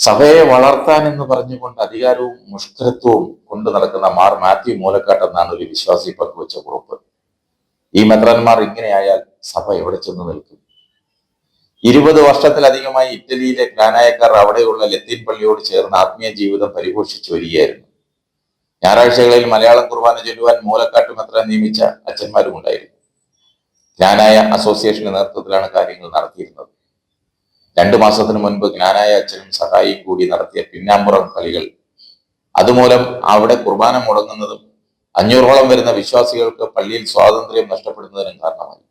സഭയെ വളർത്താൻ എന്ന് പറഞ്ഞുകൊണ്ട് അധികാരവും മുഷ്കരത്വവും കൊണ്ട് നടക്കുന്ന മാർ മാത്യു മൂലക്കാട്ട് എന്നാണ് ഒരു വിശ്വാസി പങ്കുവച്ച കുറിപ്പ്. ഈ മന്ത്രന്മാർ ഇങ്ങനെയായാൽ സഭ എവിടെ ചെന്ന് നിൽക്കും? ഇരുപത് വർഷത്തിലധികമായി ഇറ്റലിയിലെ ഗ്രാനായക്കാർ അവിടെയുള്ള ലത്തീൻ പള്ളിയോട് ചേർന്ന് ആത്മീയ ജീവിതം പരിപോഷിച്ചു വരികയായിരുന്നു. ഞായറാഴ്ചകളിൽ മലയാളം കുർബാന ചൊല്ലുവാൻ മൂലക്കാട്ട് മെത്രാൻ നിയമിച്ച അച്ഛന്മാരും ഉണ്ടായിരുന്നു. ജ്ഞാനായ അസോസിയേഷന്റെ നേതൃത്വത്തിലാണ് കാര്യങ്ങൾ നടത്തിയിരുന്നത്. രണ്ടു മാസത്തിന് മുൻപ് ജ്ഞാനായ അച്ഛനും സഹായിയും കൂടി നടത്തിയ പിന്നാമ്പുറം കളികൾ. അതുമൂലം അവിടെ കുർബാന മുടങ്ങുന്നതും അഞ്ഞൂറോളം വരുന്ന വിശ്വാസികൾക്ക് പള്ളിയിൽ സ്വാതന്ത്ര്യം നഷ്ടപ്പെടുന്നതിനും കാരണമായി.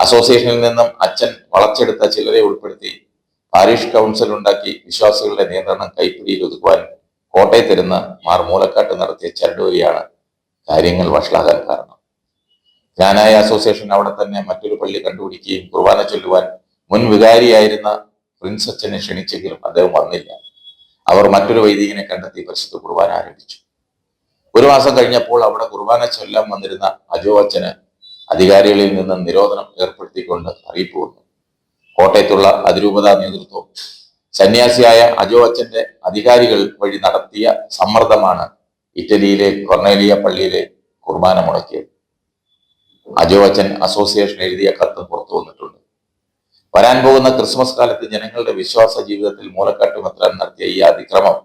അസോസിയേഷനിൽ നിന്നും അച്ഛൻ വളച്ചെടുത്ത ചിലരെ ഉൾപ്പെടുത്തി പാരീഷ് കൗൺസിൽ ഉണ്ടാക്കി വിശ്വാസികളുടെ നിയന്ത്രണം കൈപ്പിടിയിൽ ഒതുക്കുവാൻ കോട്ടയത്തിരുന്ന് മാർ മൂലക്കാട്ട് നടത്തിയ ചരടുവലിയാണ് കാര്യങ്ങൾ വഷളാകാൻ കാരണം. ജ്ഞാനായ അസോസിയേഷൻ അവിടെ തന്നെ മറ്റൊരു പള്ളി കണ്ടുപിടിക്കുകയും കുർബാന ചൊല്ലുവാൻ മുൻ വികാരിയായിരുന്ന പ്രിൻസ് അച്ഛനെ ക്ഷണിച്ചെങ്കിലും അദ്ദേഹം വന്നില്ല. അവർ മറ്റൊരു വൈദികനെ കണ്ടെത്തി പരിശുദ്ധ കുർബാന ആരംഭിച്ചു. ഒരു മാസം കഴിഞ്ഞപ്പോൾ അവിടെ കുർബാന ചൊല്ലാൻ വന്നിരുന്ന അജോ അച്ഛന് അധികാരികളിൽ നിന്ന് നിരോധനം ഏർപ്പെടുത്തിക്കൊണ്ട് അറിയിപ്പ് വന്നു. കോട്ടയത്തുള്ള അതിരൂപതാ നേതൃത്വം സന്യാസിയായ അജോ അച്ഛന്റെ അധികാരികൾ വഴി നടത്തിയ സമ്മർദ്ദമാണ് ഇറ്റലിയിലെ കൊർണേലിയ പള്ളിയിലെ കുർബാന മുടക്കിയത്. അജോ അച്ഛൻ അസോസിയേഷൻ എഴുതിയ കത്ത് പുറത്തു വന്നിട്ടുണ്ട് വരാൻ പോകുന്ന ക്രിസ്മസ് കാലത്ത് ജനങ്ങളുടെ വിശ്വാസ ജീവിതത്തിൽ മൂലക്കാട്ട് മെത്രാൻ നടത്തിയ ഈ അതിക്രമം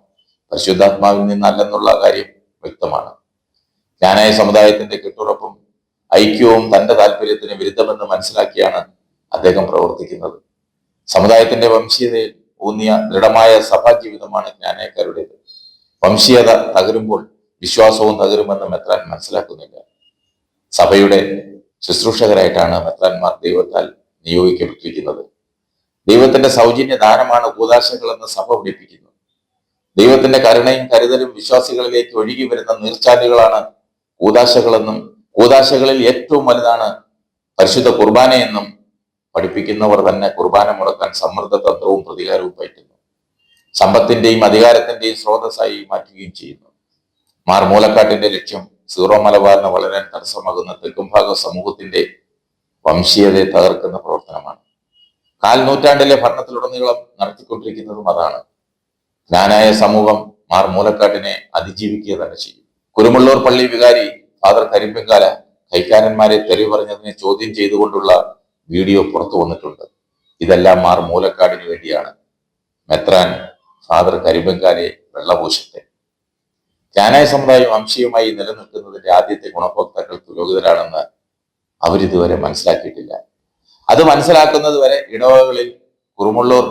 പരിശുദ്ധാത്മാവിൽ നിന്നല്ലെന്നുള്ള കാര്യം വ്യക്തമാണ്. ജ്ഞാനായ സമുദായത്തിന്റെ കെട്ടുറപ്പും ഐക്യവും തന്റെ താല്പര്യത്തിന് വിരുദ്ധമെന്ന് മനസ്സിലാക്കിയാണ് അദ്ദേഹം പ്രവർത്തിക്കുന്നത്. സമുദായത്തിന്റെ വംശീയതയിൽ ഊന്നിയ ദൃഢമായ സഭാ ജീവിതമാണ് ജ്ഞാനക്കാരുടേത്. വംശീയത തകരുമ്പോൾ വിശ്വാസവും തകരുമെന്ന് മെത്രാൻ മനസ്സിലാക്കുന്നില്ല. സഭയുടെ ശുശ്രൂഷകരായിട്ടാണ് മെത്രാൻമാർ ദൈവത്താൽ നിയോഗിക്കപ്പെട്ടിരിക്കുന്നത്. ദൈവത്തിന്റെ സൗജന്യ ദാനമാണ് കൂതാശകളെന്ന് സഭ പഠിപ്പിക്കുന്നു. ദൈവത്തിന്റെ കരുണയും കരുതലും വിശ്വാസികളിലേക്ക് ഒഴുകി വരുന്ന നീർച്ചാലുകളാണ് കൂതാശകളെന്നും കൂതാശകളിൽ ഏറ്റവും വലുതാണ് പരിശുദ്ധ കുർബാനയെന്നും പഠിപ്പിക്കുന്നവർ തന്നെ കുർബാന മുടക്കാൻ സമ്മർദ്ദ തന്ത്രവും പ്രതികാരവും പറ്റുന്നു സമ്പത്തിന്റെയും അധികാരത്തിന്റെയും സ്രോതസ്സായി മാറ്റുകയും ചെയ്യുന്നു. മാർ മൂലക്കാട്ടിന്റെ ലക്ഷ്യം സീറോ മലബാറിന് വളരാൻ തടസ്സമാകുന്ന തെക്കുംഭാഗ സമൂഹത്തിന്റെ വംശീയതയെ തകർക്കുന്ന കാൽ നൂറ്റാണ്ടിലെ ഭരണത്തിലുടനീളം നടത്തിക്കൊണ്ടിരിക്കുന്നതും അതാണ്. ജ്ഞാനായ സമൂഹം മാർ മൂലക്കാട്ടിനെ അതിജീവിക്കുക തന്നെ ചെയ്യും. കുരുമുള്ളൂർ പള്ളി വികാരി ഫാദർ കരിമ്പെങ്കാല കൈക്കാരന്മാരെ തെറി പറഞ്ഞതിനെ ചോദ്യം ചെയ്തുകൊണ്ടുള്ള വീഡിയോ പുറത്തു വന്നിട്ടുണ്ട്. ഇതെല്ലാം മാർ മൂലക്കാടിന് വേണ്ടിയാണ്. മെത്രാൻ ഫാദർ കരിമ്പെങ്കാലെ വെള്ളപൂശത്തെ. ജ്ഞാനായ സമുദായം വംശീയമായി നിലനിൽക്കുന്നതിന്റെ ആദ്യത്തെ ഗുണഭോക്താക്കൾ പുരോഗതരാണെന്ന് അവരിതുവരെ മനസ്സിലാക്കിയിട്ടില്ല. അത് മനസ്സിലാക്കുന്നത് വരെ ഇടവകളിൽ കുറുമുള്ളൂർ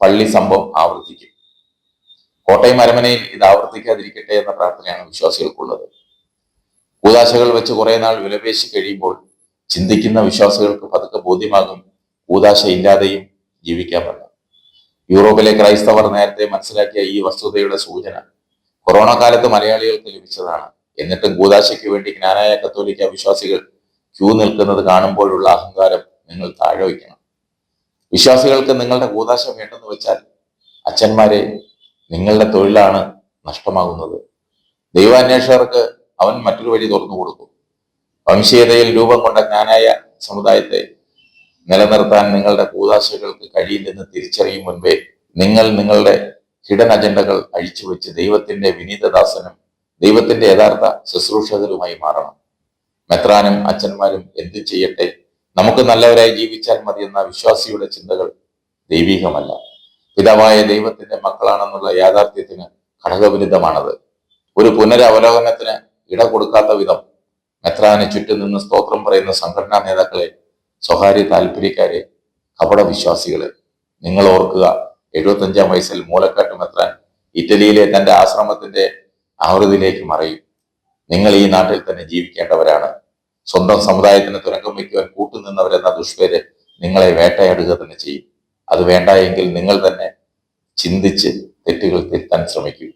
പള്ളി സംഭവം ആവർത്തിക്കും. കോട്ടയം അരമനയിൽ ഇത് ആവർത്തിക്കാതിരിക്കട്ടെ എന്ന പ്രാർത്ഥനയാണ് വിശ്വാസികൾക്കുള്ളത്. കൂതാശകൾ വെച്ച് കുറെ നാൾ വിലപേശി കഴിയുമ്പോൾ ചിന്തിക്കുന്ന വിശ്വാസികൾക്ക് പതുക്കെ ബോധ്യമാകും കൂതാശ ഇല്ലാതെയും ജീവിക്കാമെന്ന്. യൂറോപ്പിലെ ക്രൈസ്തവർ നേരത്തെ മനസ്സിലാക്കിയ ഈ വസ്തുതയുടെ സൂചന കൊറോണ കാലത്ത് മലയാളികൾക്ക് ലഭിച്ചതാണ്. എന്നിട്ടും കൂതാശയ്ക്ക് വേണ്ടി ജ്ഞാനായ കത്തോലിക്ക വിശ്വാസികൾ ക്യൂ നിൽക്കുന്നത് കാണുമ്പോഴുള്ള അഹങ്കാരം നിങ്ങൾ താഴെ വയ്ക്കണം. വിശ്വാസികൾക്ക് നിങ്ങളുടെ കൂതാശ വേണ്ടെന്ന് വെച്ചാൽ അച്ഛന്മാരെ നിങ്ങളുടെ തൊഴിലാണ് നഷ്ടമാകുന്നത്. ദൈവാന്വേഷകർക്ക് അവൻ മറ്റൊരു വഴി തുറന്നു കൊടുക്കും. വംശീയതയിൽ രൂപം കൊണ്ട ജ്ഞാനായ സമുദായത്തെ നിലനിർത്താൻ നിങ്ങളുടെ കൂതാശകൾക്ക് കഴിയില്ലെന്ന് തിരിച്ചറിയും മുൻപേ നിങ്ങൾ നിങ്ങളുടെ ഹിഡൻ അജണ്ടകൾ അഴിച്ചുവെച്ച് ദൈവത്തിന്റെ വിനീതദാസനും ദൈവത്തിന്റെ യഥാർത്ഥ ശുശ്രൂഷകരുമായി മാറണം. മെത്രാനും അച്ഛന്മാരും എന്തു ചെയ്യട്ടെ നമുക്ക് നല്ലവരായി ജീവിച്ചാൽ മതി എന്ന വിശ്വാസിയുടെ ചിന്തകൾ ദൈവികമല്ല. പിതാവായ ദൈവത്തിന്റെ മക്കളാണെന്നുള്ള യാഥാർത്ഥ്യത്തിന് ഘടകവിരുദ്ധമാണത്. ഒരു പുനരവലോകനത്തിന് ഇട കൊടുക്കാത്ത വിധം മെത്രാന് ചുറ്റും നിന്ന് സ്തോത്രം പറയുന്ന സംഘടനാ നേതാക്കളെ സ്വകാര്യ താല്പര്യക്കാരെ കപട വിശ്വാസികളെ നിങ്ങൾ ഓർക്കുക എഴുപത്തഞ്ചാം വയസ്സിൽ മൂലക്കാട്ട് മെത്രാൻ ഇറ്റലിയിലെ തന്റെ ആശ്രമത്തിന്റെ ആവൃതിയിലേക്ക് മറയും. നിങ്ങൾ ഈ നാട്ടിൽ തന്നെ ജീവിക്കേണ്ടവരാണ്. സ്വന്തം സമുദായത്തിന് തുരങ്കം വയ്ക്കുവാൻ കൂട്ടുനിന്നവരെന്ന ദുഷ്പേര് നിങ്ങളെ വേട്ടയാടുക തന്നെ ചെയ്യും. അത് വേണ്ട എങ്കിൽ നിങ്ങൾ തന്നെ ചിന്തിച്ച് തെറ്റുകൾ തിരുത്താൻ ശ്രമിക്കൂ.